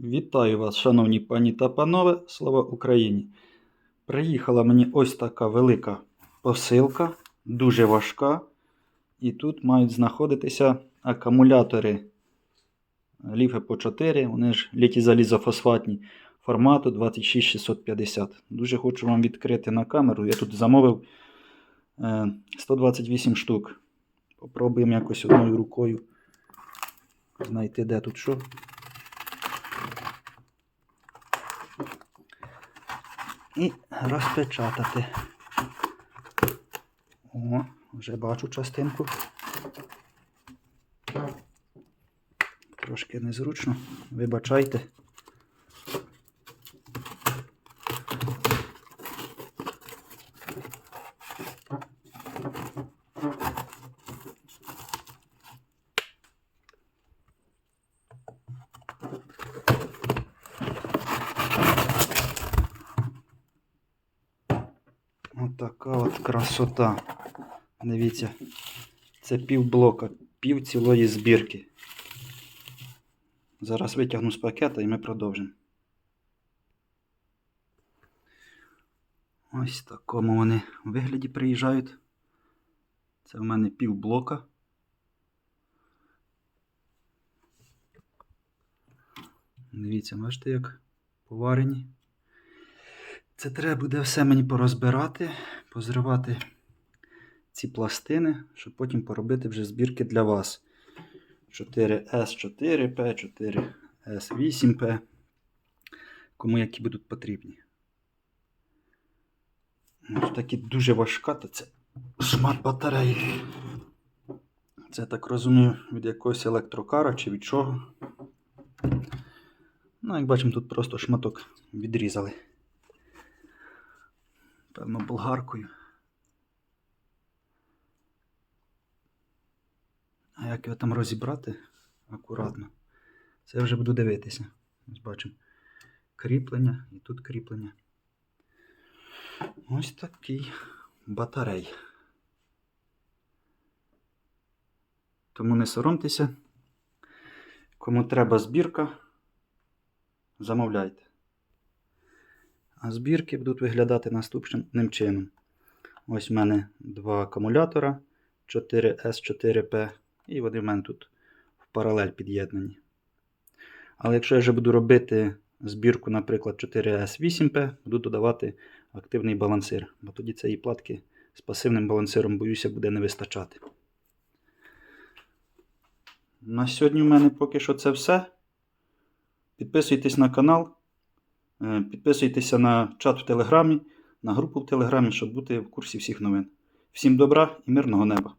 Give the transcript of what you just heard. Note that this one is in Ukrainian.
Вітаю вас, шановні пані та панове, слава Україні! Приїхала мені ось така велика посилка, дуже важка. І тут мають знаходитися акумулятори ліфи по 4, вони ж літій-залізофосфатні формату 26650. Дуже хочу вам відкрити на камеру. Я тут замовив е, 128 штук. Попробуємо якось одною рукою знайти, де тут що. І розпечатати. О, вже бачу частинку. Трошки незручно. Вибачайте. Отака от красота. Дивіться, це пів блока, пів цілої збірки. Зараз витягну з пакета і ми продовжимо. Ось в такому вони вигляді приїжджають. Це в мене пів блока. Дивіться, бачите, як поварені. Це треба буде все мені порозбирати, позривати ці пластини, щоб потім поробити вже збірки для вас. 4S4P, 4S8P. Кому які будуть потрібні. Ось такі дуже важка, то це шмат батареї. Це так розумію від якогось електрокара чи від чого. Ну, як бачимо, тут просто шматок відрізали. Певно, болгаркою. А як його там розібрати акуратно, це я вже буду дивитися. Ось бачимо кріплення і тут кріплення. Ось такий батарей. Тому не соромтеся. Кому треба збірка, замовляйте. А збірки будуть виглядати наступним чином. Ось в мене два акумулятора 4S4P, і вони в мене тут в паралель під'єднані. Але якщо я вже буду робити збірку, наприклад, 4S8P, буду додавати активний балансир, бо тоді цієї платки з пасивним балансиром, боюся, буде не вистачати. На сьогодні в мене поки що це все. Підписуйтесь на канал. Е, Підписуйтеся на чат в Телеграмі, на групу в Телеграмі, щоб бути в курсі всіх новин. Всім добра і мирного неба!